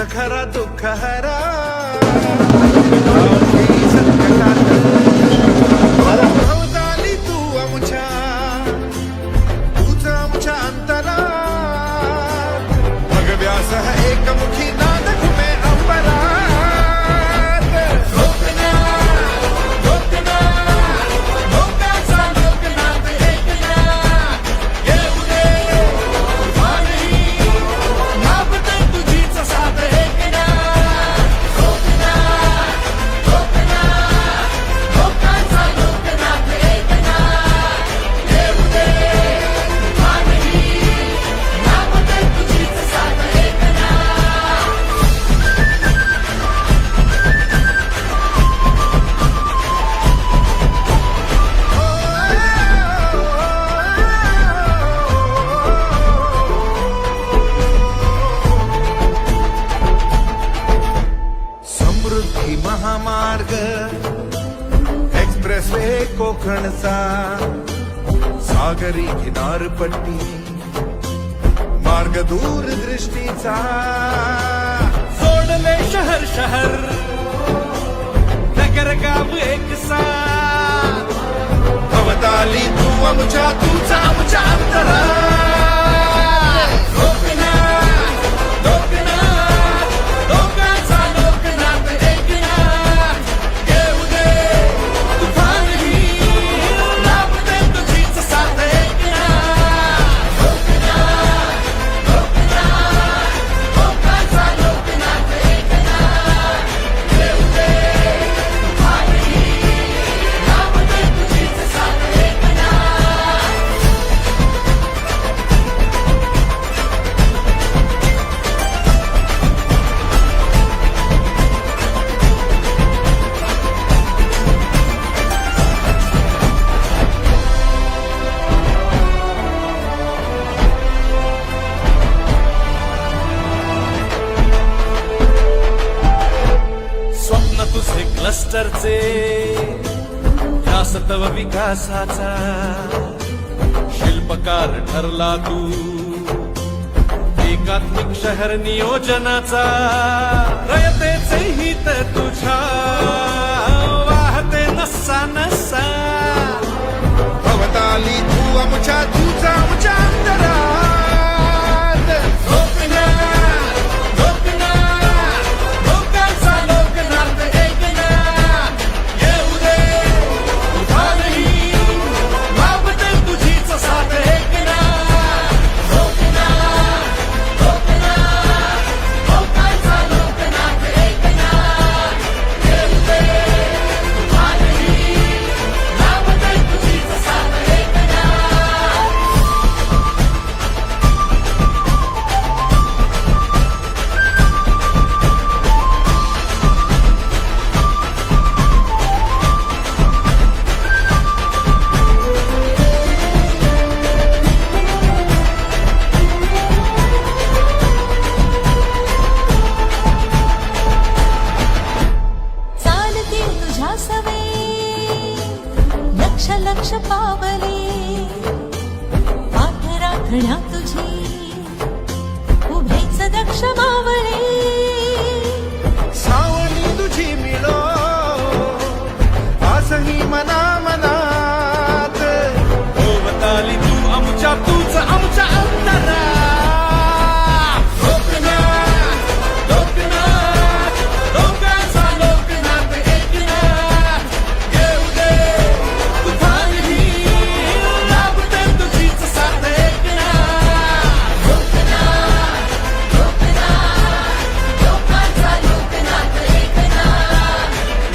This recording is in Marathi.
ಸಖರ ದುಃಖ ಹರ एक्सप्रेस वे कोकणचा सागरी किनारपट्टी मार्ग दूरदृष्टीचा सोडले शहर शहर नगर गाव एक सा। भवताली तू आमच्या तुझा आमच्या अंतरा क्लस्टरचे या सतव विकासाचा शिल्पकार ठरला तू. एकात्मिक शहर नियोजनाचा रयतेचे हित तुझ्या. वाहते नसा नसा. भवताली तू आमच्या लक्ष पावली. पावले पाठ राखण्या तुझी उभेच दक्ष मावळे.